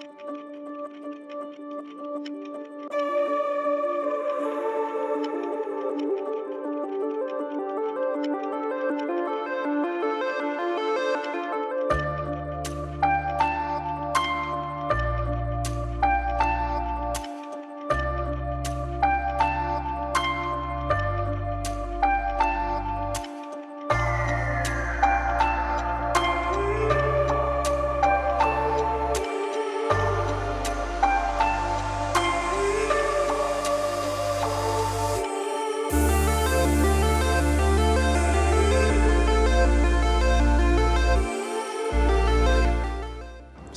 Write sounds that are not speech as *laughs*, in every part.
Thank you.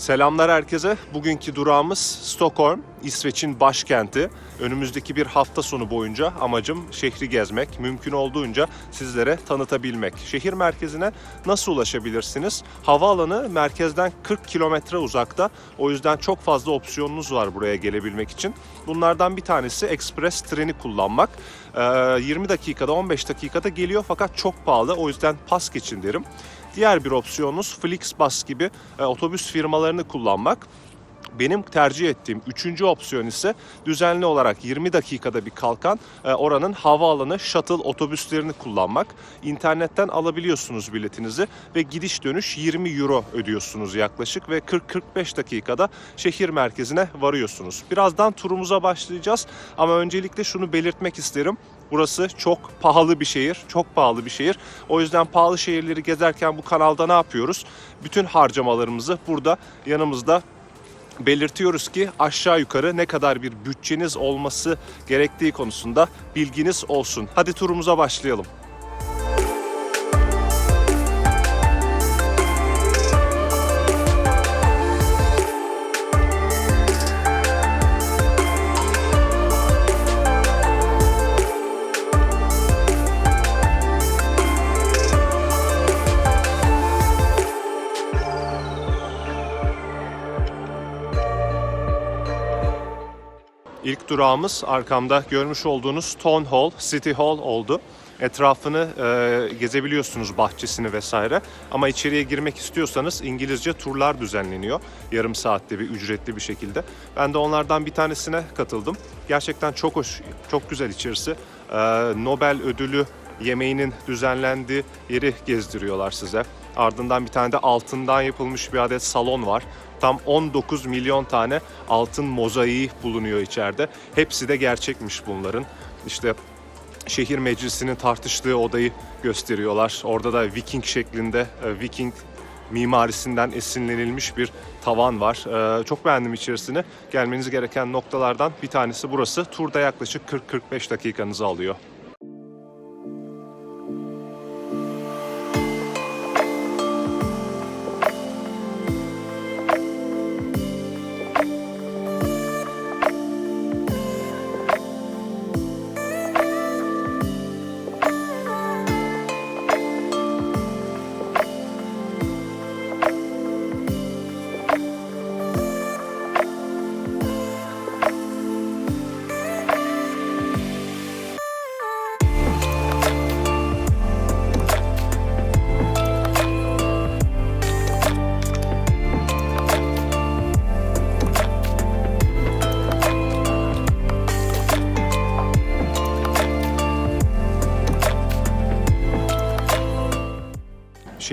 Selamlar herkese. Bugünkü durağımız Stockholm, İsveç'in başkenti. Önümüzdeki bir hafta sonu boyunca amacım şehri gezmek, mümkün olduğunca sizlere tanıtabilmek. Şehir merkezine nasıl ulaşabilirsiniz? Havaalanı merkezden 40 kilometre uzakta. O yüzden çok fazla opsiyonunuz var buraya gelebilmek için. Bunlardan bir tanesi ekspres treni kullanmak. Ee, 20 dakikada 15 dakikada geliyor fakat çok pahalı. O yüzden pas geçin derim. Diğer bir opsiyonunuz Flixbus gibi e, otobüs firmalarını kullanmak. Benim tercih ettiğim üçüncü opsiyon ise düzenli olarak 20 dakikada bir kalkan e, oranın havaalanı shuttle otobüslerini kullanmak. İnternetten alabiliyorsunuz biletinizi ve gidiş dönüş 20 euro ödüyorsunuz yaklaşık ve 40-45 dakikada şehir merkezine varıyorsunuz. Birazdan turumuza başlayacağız ama öncelikle şunu belirtmek isterim. Burası çok pahalı bir şehir, çok pahalı bir şehir. O yüzden pahalı şehirleri gezerken bu kanalda ne yapıyoruz? Bütün harcamalarımızı burada yanımızda belirtiyoruz ki aşağı yukarı ne kadar bir bütçeniz olması gerektiği konusunda bilginiz olsun. Hadi turumuza başlayalım. Durağımız arkamda görmüş olduğunuz Town Hall, City Hall oldu. Etrafını e, gezebiliyorsunuz bahçesini vesaire. Ama içeriye girmek istiyorsanız İngilizce turlar düzenleniyor. Yarım saatte bir ücretli bir şekilde. Ben de onlardan bir tanesine katıldım. Gerçekten çok hoş, çok güzel içerisi. E, Nobel ödülü yemeğinin düzenlendiği yeri gezdiriyorlar size. Ardından bir tane de altından yapılmış bir adet salon var. Tam 19 milyon tane altın mozaiği bulunuyor içeride. Hepsi de gerçekmiş bunların. İşte şehir meclisinin tartıştığı odayı gösteriyorlar. Orada da Viking şeklinde e, Viking mimarisinden esinlenilmiş bir tavan var. Ee, çok beğendim içerisini. Gelmeniz gereken noktalardan bir tanesi burası. Turda yaklaşık 40-45 dakikanızı alıyor.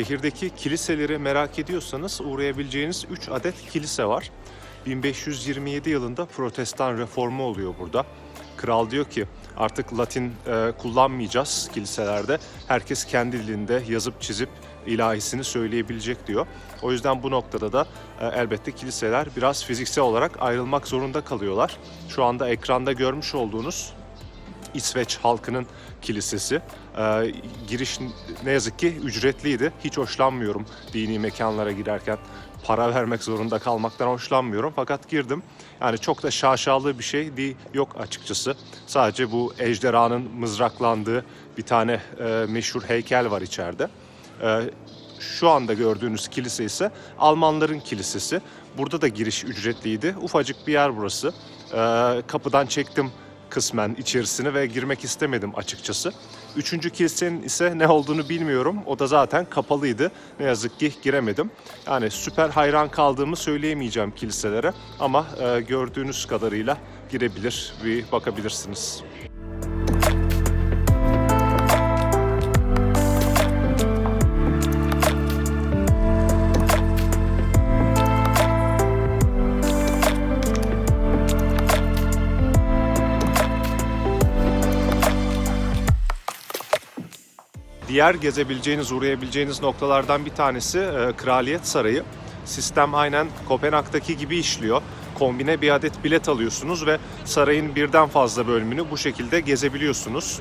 Şehirdeki kiliseleri merak ediyorsanız uğrayabileceğiniz 3 adet kilise var. 1527 yılında protestan reformu oluyor burada. Kral diyor ki artık Latin e, kullanmayacağız kiliselerde. Herkes kendi dilinde yazıp çizip ilahisini söyleyebilecek diyor. O yüzden bu noktada da e, elbette kiliseler biraz fiziksel olarak ayrılmak zorunda kalıyorlar. Şu anda ekranda görmüş olduğunuz İsveç halkının kilisesi. Ee, giriş ne yazık ki ücretliydi. Hiç hoşlanmıyorum dini mekanlara girerken. Para vermek zorunda kalmaktan hoşlanmıyorum. Fakat girdim. Yani çok da şaşalı bir şey değil, yok açıkçası. Sadece bu ejderhanın mızraklandığı bir tane e, meşhur heykel var içeride. E, şu anda gördüğünüz kilise ise Almanların kilisesi. Burada da giriş ücretliydi. Ufacık bir yer burası. Ee, kapıdan çektim kısmen içerisini ve girmek istemedim açıkçası. Üçüncü kilisenin ise ne olduğunu bilmiyorum. O da zaten kapalıydı. Ne yazık ki giremedim. Yani süper hayran kaldığımı söyleyemeyeceğim kiliselere ama e, gördüğünüz kadarıyla girebilir, bir bakabilirsiniz. Diğer gezebileceğiniz, uğrayabileceğiniz noktalardan bir tanesi e, Kraliyet Sarayı. Sistem aynen Kopenhag'daki gibi işliyor. Kombine bir adet bilet alıyorsunuz ve sarayın birden fazla bölümünü bu şekilde gezebiliyorsunuz.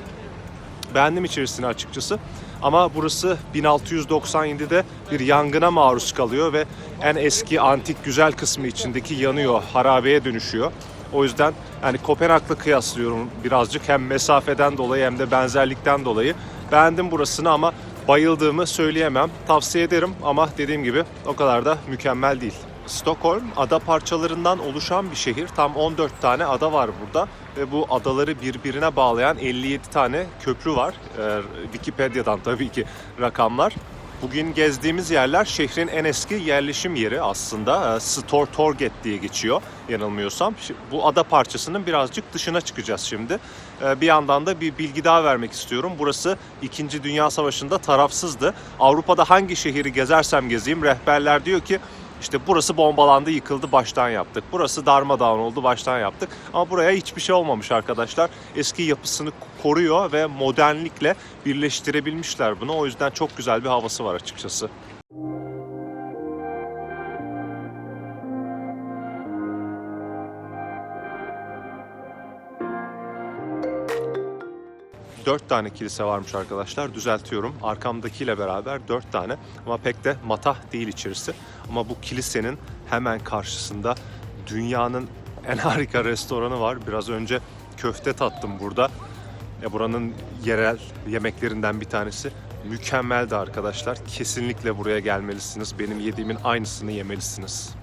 Beğendim içerisini açıkçası. Ama burası 1697'de bir yangına maruz kalıyor ve en eski antik güzel kısmı içindeki yanıyor, harabeye dönüşüyor. O yüzden yani Kopenhag'la kıyaslıyorum birazcık hem mesafeden dolayı hem de benzerlikten dolayı. Beğendim burasını ama bayıldığımı söyleyemem. Tavsiye ederim ama dediğim gibi o kadar da mükemmel değil. Stockholm ada parçalarından oluşan bir şehir. Tam 14 tane ada var burada ve bu adaları birbirine bağlayan 57 tane köprü var. Ee, Wikipedia'dan tabii ki rakamlar. Bugün gezdiğimiz yerler şehrin en eski yerleşim yeri aslında. Ee, Stortorget diye geçiyor yanılmıyorsam. Bu ada parçasının birazcık dışına çıkacağız şimdi. Ee, Bir yandan da bir bilgi daha vermek istiyorum. Burası 2. Dünya Savaşı'nda tarafsızdı. Avrupa'da hangi şehri gezersem gezeyim rehberler diyor ki işte burası bombalandı, yıkıldı, baştan yaptık. Burası darmadağın oldu, baştan yaptık. Ama buraya hiçbir şey olmamış arkadaşlar. Eski yapısını koruyor ve modernlikle birleştirebilmişler bunu. O yüzden çok güzel bir havası var açıkçası. Dört tane kilise varmış arkadaşlar. Düzeltiyorum. Arkamdakiyle beraber dört tane. Ama pek de matah değil içerisi. Ama bu kilisenin hemen karşısında dünyanın *laughs* en harika restoranı var. Biraz önce köfte tattım burada. Ya buranın yerel yemeklerinden bir tanesi. Mükemmeldi arkadaşlar. Kesinlikle buraya gelmelisiniz. Benim yediğimin aynısını yemelisiniz.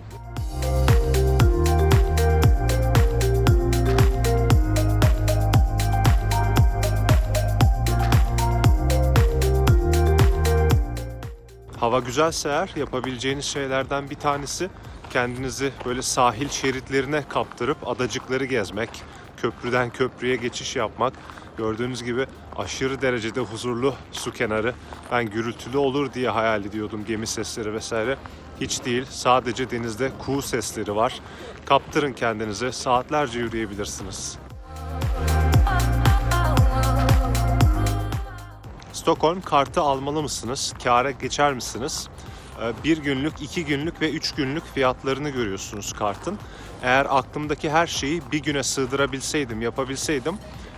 Güzelse eğer yapabileceğiniz şeylerden bir tanesi kendinizi böyle sahil şeritlerine kaptırıp adacıkları gezmek, köprüden köprüye geçiş yapmak. Gördüğünüz gibi aşırı derecede huzurlu su kenarı. Ben gürültülü olur diye hayal ediyordum gemi sesleri vesaire. Hiç değil. Sadece denizde kuğu sesleri var. Kaptırın kendinizi. Saatlerce yürüyebilirsiniz. Stockholm kartı almalı mısınız? Kâra geçer misiniz? Ee, Bir günlük, iki günlük ve üç günlük fiyatlarını görüyorsunuz kartın. Eğer aklımdaki her şeyi bir güne sığdırabilseydim, yapabilseydim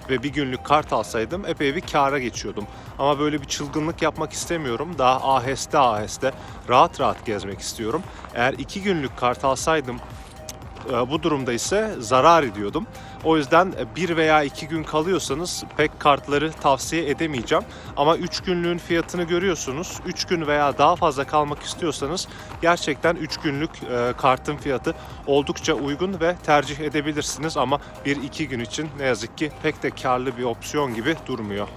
ve bir günlük kart alsaydım epey bir kâra geçiyordum. Ama böyle bir çılgınlık yapmak istemiyorum. Daha aheste aheste, rahat rahat gezmek istiyorum. Eğer iki günlük kart alsaydım bu durumda ise zarar ediyordum. O yüzden e, bir veya iki gün kalıyorsanız pek kartları tavsiye edemeyeceğim. Ama 3 günlüğün fiyatını görüyorsunuz. 3 gün veya daha fazla kalmak istiyorsanız gerçekten 3 günlük e, kartın fiyatı oldukça uygun ve tercih edebilirsiniz. Ama 1-2 gün için ne yazık ki pek de karlı bir opsiyon gibi durmuyor.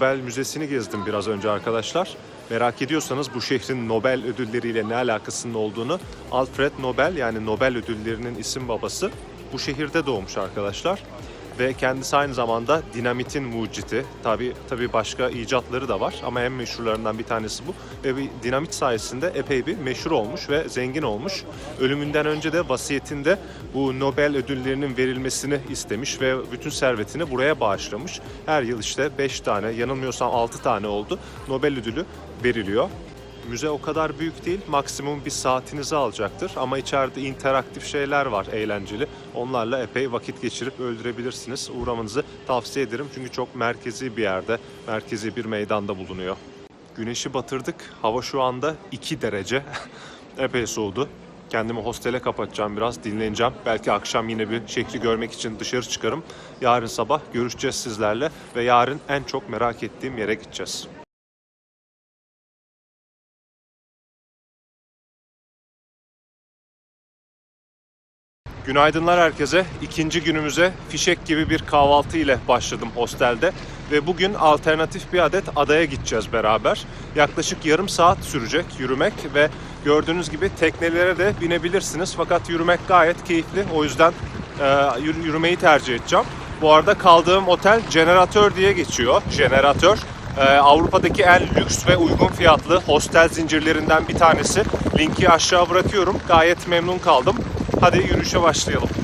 Nobel Müzesi'ni gezdim biraz önce arkadaşlar. Merak ediyorsanız bu şehrin Nobel ödülleriyle ne alakasının olduğunu Alfred Nobel yani Nobel ödüllerinin isim babası bu şehirde doğmuş arkadaşlar. Ve kendisi aynı zamanda dinamitin mucidi. Tabi tabi başka icatları da var ama en meşhurlarından bir tanesi bu. Ve bir dinamit sayesinde epey bir meşhur olmuş ve zengin olmuş. Ölümünden önce de vasiyetinde bu Nobel ödüllerinin verilmesini istemiş ve bütün servetini buraya bağışlamış. Her yıl işte 5 tane, yanılmıyorsam 6 tane oldu. Nobel ödülü veriliyor. Müze o kadar büyük değil, maksimum bir saatinizi alacaktır. Ama içeride interaktif şeyler var, eğlenceli. Onlarla epey vakit geçirip öldürebilirsiniz. Uğramanızı tavsiye ederim çünkü çok merkezi bir yerde, merkezi bir meydanda bulunuyor. Güneşi batırdık. Hava şu anda 2 derece. *laughs* epey soğudu. Kendimi hostele kapatacağım biraz, dinleneceğim. Belki akşam yine bir şehri görmek için dışarı çıkarım. Yarın sabah görüşeceğiz sizlerle ve yarın en çok merak ettiğim yere gideceğiz. Günaydınlar herkese. İkinci günümüze fişek gibi bir kahvaltı ile başladım hostelde. Ve bugün alternatif bir adet adaya gideceğiz beraber. Yaklaşık yarım saat sürecek yürümek ve gördüğünüz gibi teknelere de binebilirsiniz. Fakat yürümek gayet keyifli. O yüzden e, yürü- yürümeyi tercih edeceğim. Bu arada kaldığım otel Jeneratör diye geçiyor. Jeneratör. e, Avrupa'daki en lüks ve uygun fiyatlı hostel zincirlerinden bir tanesi. Linki aşağı bırakıyorum. Gayet memnun kaldım. Hadi yürüyüşe başlayalım.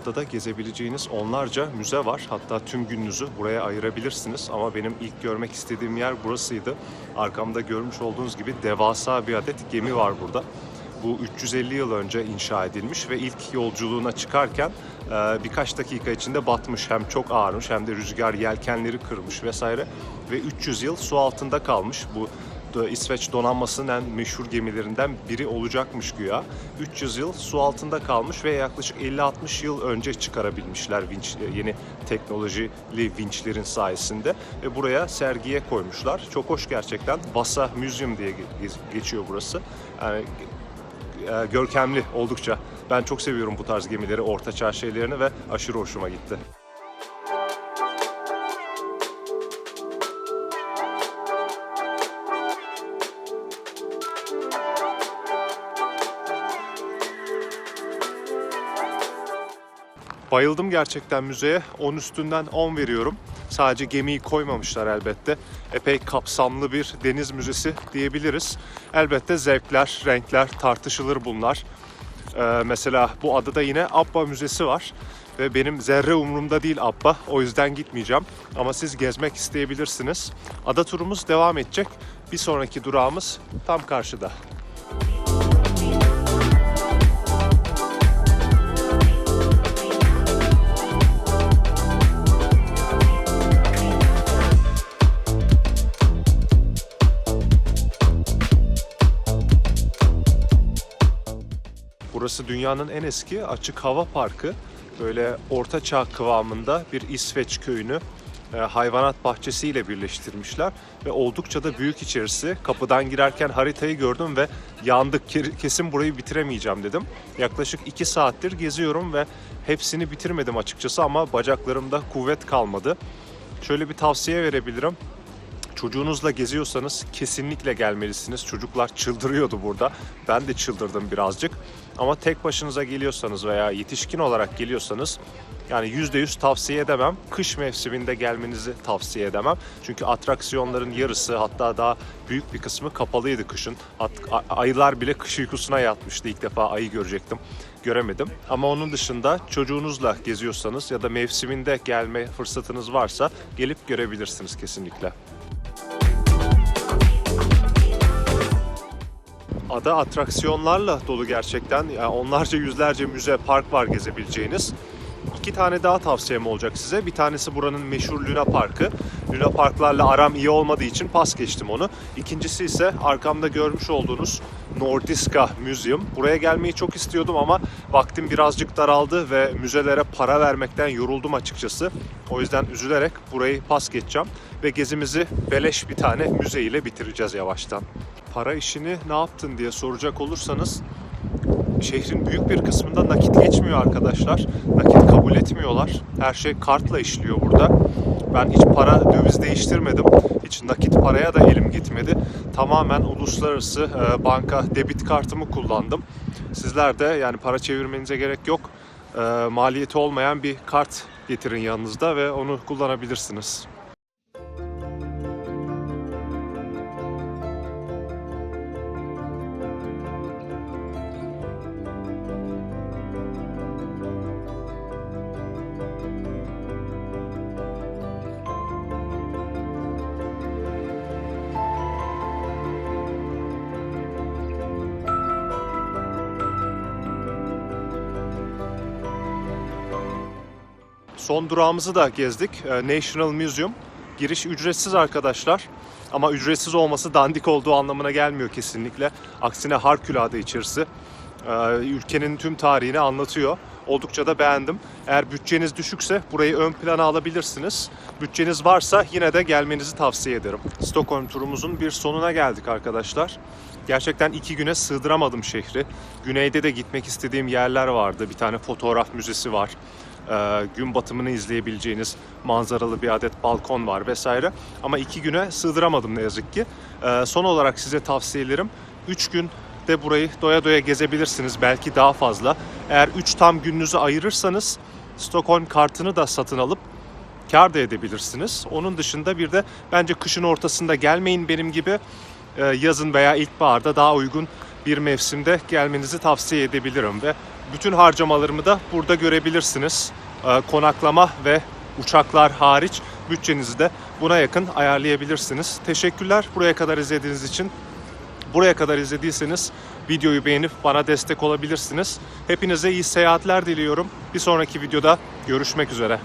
Adada gezebileceğiniz onlarca müze var. Hatta tüm gününüzü buraya ayırabilirsiniz. Ama benim ilk görmek istediğim yer burasıydı. Arkamda görmüş olduğunuz gibi devasa bir adet gemi var burada. Bu 350 yıl önce inşa edilmiş ve ilk yolculuğuna çıkarken e, birkaç dakika içinde batmış. Hem çok ağırmış hem de rüzgar yelkenleri kırmış vesaire. Ve 300 yıl su altında kalmış. Bu İsveç donanmasının en meşhur gemilerinden biri olacakmış güya. 300 yıl su altında kalmış ve yaklaşık 50-60 yıl önce çıkarabilmişler vinç, yeni teknolojili vinçlerin sayesinde. Ve buraya sergiye koymuşlar. Çok hoş gerçekten. Vasa Museum diye ge- geçiyor burası. Yani e, görkemli oldukça. Ben çok seviyorum bu tarz gemileri, ortaçağ şeylerini ve aşırı hoşuma gitti. Bayıldım gerçekten müzeye. 10 üstünden 10 veriyorum. Sadece gemiyi koymamışlar elbette. Epey kapsamlı bir deniz müzesi diyebiliriz. Elbette zevkler, renkler tartışılır bunlar. Ee, mesela bu adada yine Abba Müzesi var. Ve benim zerre umurumda değil Abba. O yüzden gitmeyeceğim. Ama siz gezmek isteyebilirsiniz. Ada turumuz devam edecek. Bir sonraki durağımız tam karşıda. Burası dünyanın en eski açık hava parkı. Böyle orta çağ kıvamında bir İsveç köyünü e, hayvanat bahçesiyle birleştirmişler ve oldukça da büyük içerisi. Kapıdan girerken haritayı gördüm ve yandık Ke- kesin burayı bitiremeyeceğim dedim. Yaklaşık 2 saattir geziyorum ve hepsini bitirmedim açıkçası ama bacaklarımda kuvvet kalmadı. Şöyle bir tavsiye verebilirim. Çocuğunuzla geziyorsanız kesinlikle gelmelisiniz. Çocuklar çıldırıyordu burada. Ben de çıldırdım birazcık. Ama tek başınıza geliyorsanız veya yetişkin olarak geliyorsanız yani %100 tavsiye edemem. Kış mevsiminde gelmenizi tavsiye edemem. Çünkü atraksiyonların yarısı hatta daha büyük bir kısmı kapalıydı kışın. At- ayılar bile kış uykusuna yatmıştı. İlk defa ayı görecektim. Göremedim. Ama onun dışında çocuğunuzla geziyorsanız ya da mevsiminde gelme fırsatınız varsa gelip görebilirsiniz kesinlikle. Ada atraksiyonlarla dolu gerçekten. Yani onlarca yüzlerce müze, park var gezebileceğiniz. İki tane daha tavsiyem olacak size. Bir tanesi buranın meşhur Luna Parkı. Luna Parklarla aram iyi olmadığı için pas geçtim onu. İkincisi ise arkamda görmüş olduğunuz Nordiska Museum. Buraya gelmeyi çok istiyordum ama vaktim birazcık daraldı ve müzelere para vermekten yoruldum açıkçası. O yüzden üzülerek burayı pas geçeceğim ve gezimizi beleş bir tane müze ile bitireceğiz yavaştan. Para işini ne yaptın diye soracak olursanız şehrin büyük bir kısmında nakit geçmiyor arkadaşlar. Nakit kabul etmiyorlar. Her şey kartla işliyor burada. Ben hiç para döviz değiştirmedim. Hiç nakit paraya da elim gitmedi. Tamamen uluslararası e, banka debit kartımı kullandım. Sizler de yani para çevirmenize gerek yok. Ee, maliyeti olmayan bir kart getirin yanınızda ve onu kullanabilirsiniz. Son durağımızı da gezdik. Ee, National Museum. Giriş ücretsiz arkadaşlar. Ama ücretsiz olması dandik olduğu anlamına gelmiyor kesinlikle. Aksine harikulade içerisi. Ee, Ülkenin tüm tarihini anlatıyor. Oldukça da beğendim. Eğer bütçeniz düşükse burayı ön plana alabilirsiniz. Bütçeniz varsa yine de gelmenizi tavsiye ederim. Stockholm turumuzun bir sonuna geldik arkadaşlar. Gerçekten iki güne sığdıramadım şehri. Güneyde de gitmek istediğim yerler vardı. Bir tane fotoğraf müzesi var. Ee, gün batımını izleyebileceğiniz manzaralı bir adet balkon var vesaire. Ama iki güne sığdıramadım ne yazık ki. Ee, son olarak size tavsiyelerim 3 gün de burayı doya doya gezebilirsiniz. Belki daha fazla. Eğer 3 tam gününüzü ayırırsanız Stockholm kartını da satın alıp kar da edebilirsiniz. Onun dışında bir de bence kışın ortasında gelmeyin benim gibi Ee, yazın veya ilkbaharda daha uygun bir mevsimde gelmenizi tavsiye edebilirim ve bütün harcamalarımı da burada görebilirsiniz. Ee, Konaklama ve uçaklar hariç bütçenizi de buna yakın ayarlayabilirsiniz. Teşekkürler buraya kadar izlediğiniz için. Buraya kadar izlediyseniz videoyu beğenip bana destek olabilirsiniz. Hepinize iyi seyahatler diliyorum. Bir sonraki videoda görüşmek üzere.